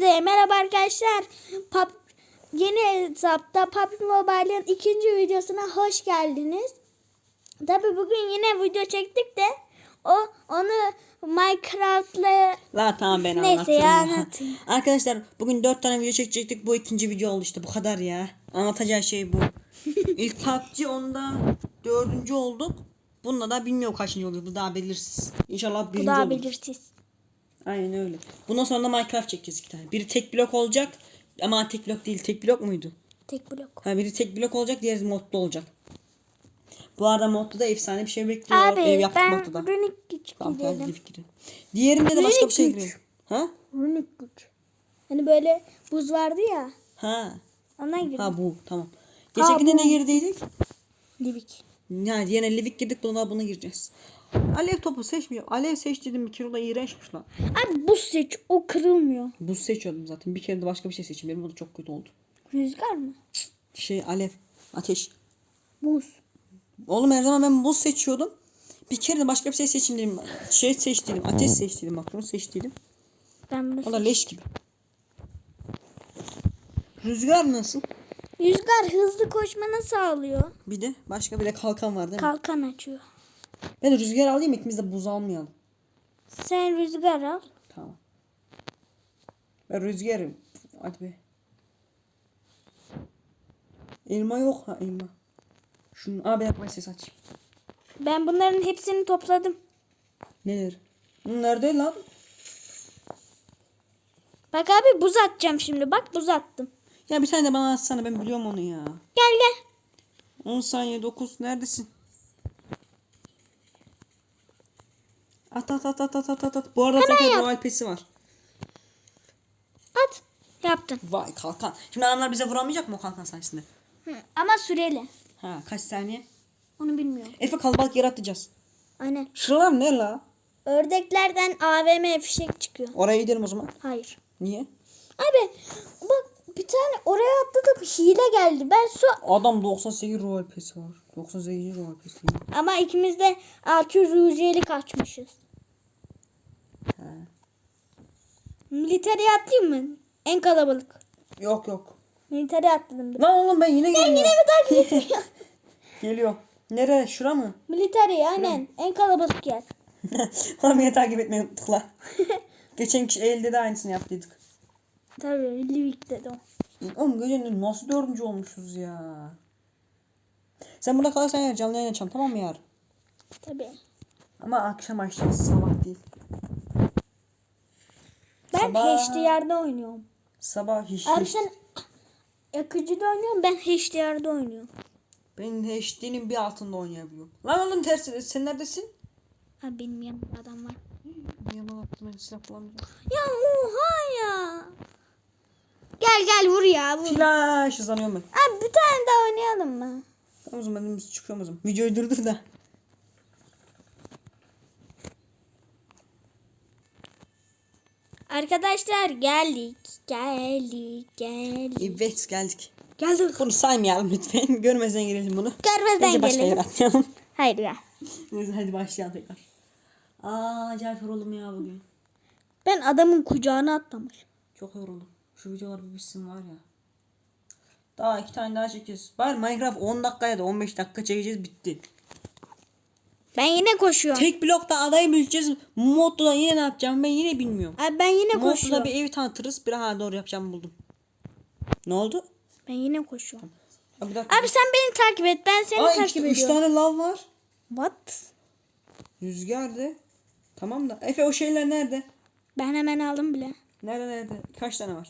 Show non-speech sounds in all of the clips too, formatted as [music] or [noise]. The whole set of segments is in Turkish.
Hepinize merhaba arkadaşlar. Pub, yeni hesapta PUBG Mobile'ın ikinci videosuna hoş geldiniz. Tabi bugün yine video çektik de o onu Minecraft'la La tamam ben Neyse anlatırım. ya, anlatayım. Arkadaşlar bugün 4 tane video çekecektik. Bu ikinci video oldu işte bu kadar ya. Anlatacağı şey bu. [laughs] İlk PUBG onda dördüncü olduk. Bununla da bilmiyorum kaçıncı oluyor. Bu daha belirsiz. İnşallah bu birinci daha olur. belirsiz. Aynen öyle. Bundan sonra da Minecraft çekeceğiz iki tane. Biri tek blok olacak. Ama tek blok değil. Tek blok muydu? Tek blok. Ha biri tek blok olacak, diğeri modlu olacak. Bu arada modda da efsane bir şey bekliyor. Abi Ev yaptık ben modda da. runik güç Tamam, hadi gidelim. gidip gidelim. Diğerinde de başka bir şey güç. giriyor. Ha? Runik güç. Hani böyle buz vardı ya. Ha. Ondan girdim. Ha bu tamam. Geçenkinde bu. ne girdiydik? Livik. Yani yine Livik girdik buna buna gireceğiz. Alev topu seçmiyor. Alev seç dedim bir kere o da iğrençmiş lan. Abi buz seç o kırılmıyor. Buz seçiyordum zaten. Bir kere de başka bir şey seçeyim. Benim o da çok kötü oldu. Rüzgar mı? Şey alev. Ateş. Buz. Oğlum her zaman ben buz seçiyordum. Bir kere de başka bir şey seçeyim dedim. Şey seçtiydim. Ateş seçtiydim. Bak bunu seçtiydim. Ben buz. O da leş gibi. Rüzgar nasıl? Rüzgar hızlı koşmanı sağlıyor. Bir de başka bir de kalkan var değil mi? Kalkan açıyor. Ben rüzgar alayım ikimiz de buz almayalım. Sen rüzgar al. Tamam. Ben rüzgarım. Hadi be. Elma yok ha elma. Şunu abi yapma ses aç. Ben bunların hepsini topladım. Neler? Nerede lan? Bak abi buz atacağım şimdi. Bak buz attım. Ya bir tane de bana atsana ben biliyorum onu ya. Gel gel. 10 saniye 9 neredesin? At at at at at at at at. Bu arada zaten yap. Royal Pass'i var. At. Yaptın. Vay kalkan. Şimdi adamlar bize vuramayacak mı o kalkan sayesinde? Hı, Ama süreli. Ha kaç saniye? Onu bilmiyorum. Efe kalabalık yer atacağız. Aynen. Şuralar ne la? Ördeklerden AVM fişek çıkıyor. Oraya gidelim o zaman. Hayır. Niye? Abi bak bir tane oraya atladık hile geldi. Ben su Adam 98 Royal Pass var. 98 Royal Pass değil. ama ikimiz de 600 UC'lik açmışız. He. Militeri atlayayım mı? En kalabalık. Yok yok. Militeri atladım. Lan oğlum ben yine geliyorum. Yine mi takip [laughs] ediyor? Geliyor. Nereye? Şura mı? Militeri aynen. En kalabalık yer. [laughs] Lan beni takip etmeyi unuttuk lan. [laughs] Geçen kişi elde de aynısını yaptıydık. Tabii Livik'te de o. Oğlum gecenin nasıl dördüncü olmuşuz ya. Sen burada kalırsan ya canlı yayın açalım tamam mı yarın? Tabii. Ama akşam açacağız sabah değil. Ben HDR'da oynuyorum. Sabah hiç. Abi sen yakıcıda oynuyorsun ben HDR'da oynuyorum. Ben HD'nin bir altında oynayabiliyorum. Lan oğlum tersi sen neredesin? Ha benim yanımda adam var. Yaman attım ben silah bulamayacağım. Ya oha ya. Gel gel vur ya vur. Flash hızlanıyorum ben. Abi bir tane daha oynayalım mı? Tamam o zaman biz o zaman. Videoyu durdur da. Arkadaşlar geldik. Geldik. Geldik. Evet geldik. Geldik. Bunu saymayalım lütfen. [laughs] Görmezden gelelim bunu. Görmezden Bence başka gelelim. yere atmayalım. [laughs] Hayır ya. Neyse hadi başlayalım tekrar. Aa acayip yoruldum ya bugün. Ben adamın kucağına atlamış. Çok yoruldum. Şu videolar bir bitsin var ya. Daha iki tane daha çekeceğiz. Bari Minecraft 10 dakikaya da 15 dakika çekeceğiz bitti. Ben yine koşuyorum. Tek blokta adayı büyüteceğiz. Modda yine ne yapacağım ben yine bilmiyorum. Abi ben yine Modda koşuyorum. bir evi tanıtırız. Bir ha doğru yapacağımı buldum. Ne oldu? Ben yine koşuyorum. Abi. Abi sen beni takip et. Ben seni Aa, takip işte ediyorum. tane lav var. What? Rüzgardı. Tamam da. Efe o şeyler nerede? Ben hemen aldım bile. Nerede nerede? Kaç tane var?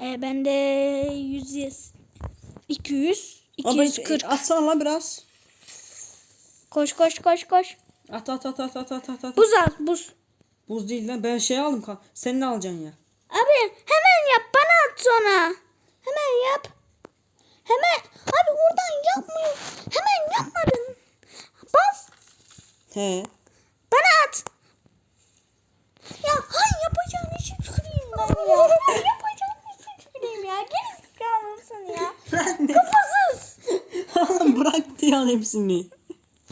Ee, bende 100 200 Aa, ben- 240. Atsana lan biraz. Koş koş koş koş. At at at at at at at. at. Buz al buz. Buz değil lan. Ben şey aldım. Sen ne alacaksın ya? Abi hemen yap bana at sonra. Hemen yap. Hemen. Abi oradan yapmıyor. Hemen yapmadın. Bas. He. Bana at. Ya hay yapacağın işi tüküreyim ben ya. [laughs] yapacağın işi tüküreyim ya. Geri mısın ya? Kafasız. [laughs] Oğlum bıraktı ya hepsini.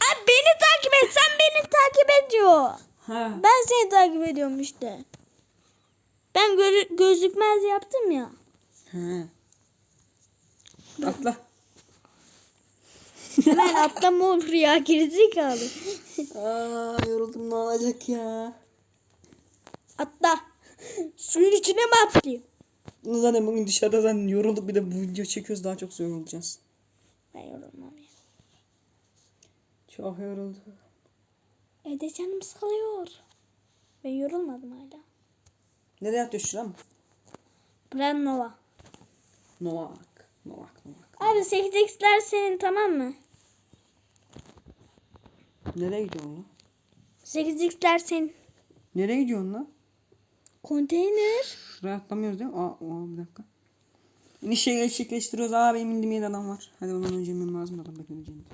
Abi beni takip et. Sen beni takip ediyor. Ha. Ben seni takip ediyorum işte. Ben gö- gözükmez yaptım ya. He. Atla. [laughs] Hemen atlama olur ya gerizekalı. Aa yoruldum ne olacak ya. Atla. Suyun içine mi atlayayım? Zaten bugün dışarıda zaten yorulduk bir de bu video çekiyoruz daha çok yorulacağız. Ben yorulmam ya. Çok yoruldum. Evde canım sıkılıyor. Ben yorulmadım hala. Nereye atıyor şura mı? Brand Nova. Novak. Novak Novak. Abi 8x'ler senin tamam mı? Nereye gidiyorsun lan? 8x'ler senin. Nereye gidiyorsun lan? Konteyner. Şuraya atlamıyoruz değil mi? Aa, aa bir dakika. İniş gerçekleştiriyoruz. Aa benim indiğim yerde adam var. Hadi ondan önce inmem lazım adam beklemeyeceğim.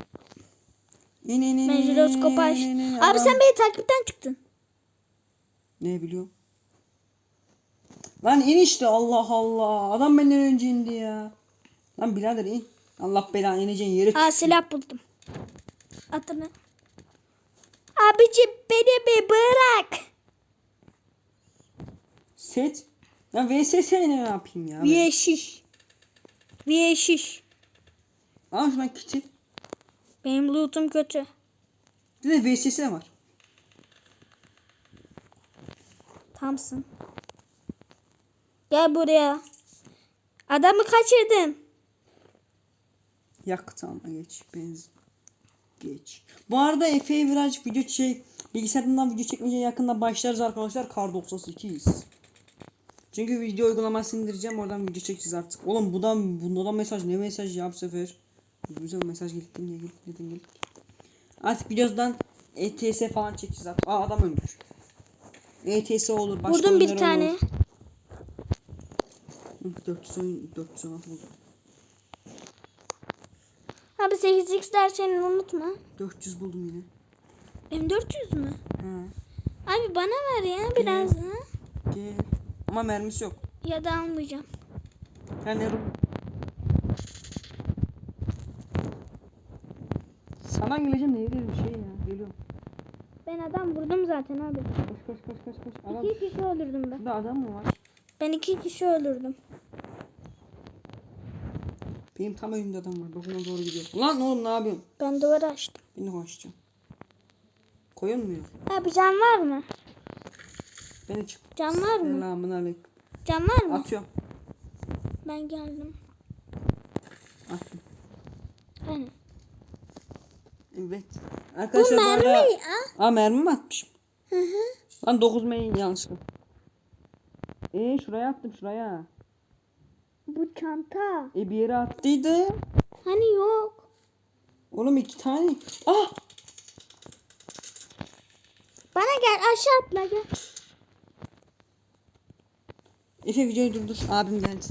Ben jiroskopu in, aç. in, in, Abi sen beni takipten çıktın. Ne biliyorum. Lan in işte Allah Allah. Adam benden önce indi ya. Lan birader in. Allah belanı ineceğin yeri Aa silah buldum. Atını. Abicim beni bir bırak. Set. Ya VSS ne yapayım ya? ben? Yeşiş. Yeşiş. Al kiti. Benim loot'um kötü. Bir de de var. Tamsın. Gel buraya. Adamı kaçırdın. Yakıt alma geç. Benzin. Geç. Bu arada Efe'ye birazcık video şey bilgisayarından video çekmeye yakında başlarız arkadaşlar. Kar 98'yiz. Çünkü video uygulamasını indireceğim oradan video çekeceğiz artık. Oğlum bu da bunda da mesaj ne mesaj ya bu sefer. Güzel mesaj geldi niye geldi neden geldi. Artık videodan ETS falan çekeceğiz artık. Aa adam ölmüş. ETS olur. Başka Vurdum bir tane. olur. Hı, 400 oyun 416 oldu. Abi 8x'ler senin unutma. 400 buldum yine. Benim 400 mü? Ha. Abi bana ver ya biraz. Gel. Ama mermisi yok. Ya da almayacağım. Yani Sana geleceğim ne bir şey ya. Geliyorum. Ben adam vurdum zaten abi. Koş koş koş koş koş. Adam. İki kişi öldürdüm ben. Burada adam mı var? Ben iki kişi öldürdüm. Benim tam önümde adam var. Bak ona doğru gidiyor. Ulan oğlum ne yapıyorsun? Ben duvarı açtım. Ben de koşacağım. Koyun mu yok? Abi can var mı? Beni çık. Can var mı? Selamun aleyküm. Can var mı? Atıyorum. Ben geldim. Attım. Hani. Evet. Arkadaşlar bu mermi arada... ya. Aa mermi mi atmışım? Hı hı. Lan 9 meyin yanlışlıkla. Eee şuraya attım şuraya. Bu çanta. E bir yere attıydı. Hani yok. Oğlum iki tane. Ah! Bana gel aşağı atla gel. Efe videoyu durdur. Abim geldi.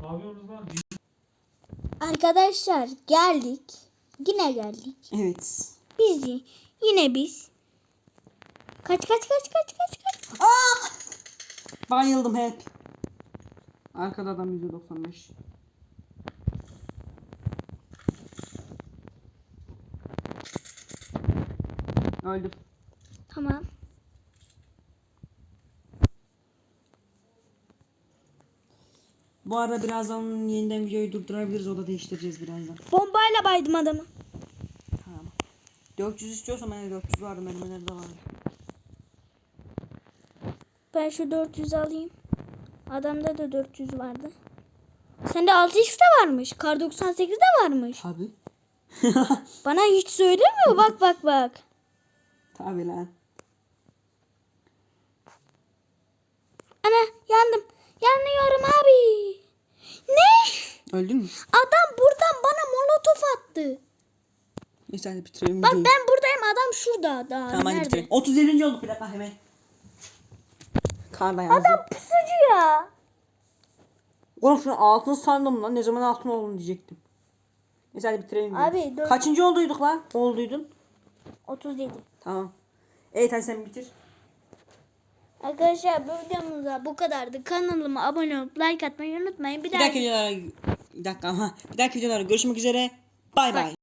Ne yapıyorsunuz lan? Arkadaşlar geldik. Yine geldik. Evet. Biz yine biz. Kaç kaç kaç kaç kaç kaç. Aa! Bayıldım hep. Arkada adam 195. Öldüm. Tamam. Bu arada birazdan yeniden videoyu durdurabiliriz. O da değiştireceğiz birazdan. Bombayla baydım adamı. Tamam. 400 istiyorsan ben de 400 vardı. Benim nerede var? Ben şu 400 alayım. Adamda da 400 vardı. Sende 6x de varmış. Kar 98 de varmış. Tabi. [laughs] [laughs] Bana hiç söylemiyor. Bak bak bak. Tabi lan. Ana yandım. Yanıyorum abi. Ne? Öldün mü? Adam buradan bana molotof attı. Neyse hadi bitirelim Bak videoyu. ben buradayım adam şurada. Daha Tamam hadi nerede? bitirelim. 37. olduk bir dakika hemen. Karda yazdı. Adam pusucu ya. Oğlum şunu altın sandım lan. Ne zaman altın oldun diyecektim. Neyse hadi bitirelim. videoyu. Abi, dört- Kaçıncı olduyduk lan? Olduydun. 37. Tamam. Evet hadi sen bitir. Arkadaşlar bu videomuzda bu kadardı. Kanalıma abone olup like atmayı unutmayın. Bir, Bir daha dahaki videolara bir dakika ama bir dahaki videolara görüşmek üzere. Bay bay.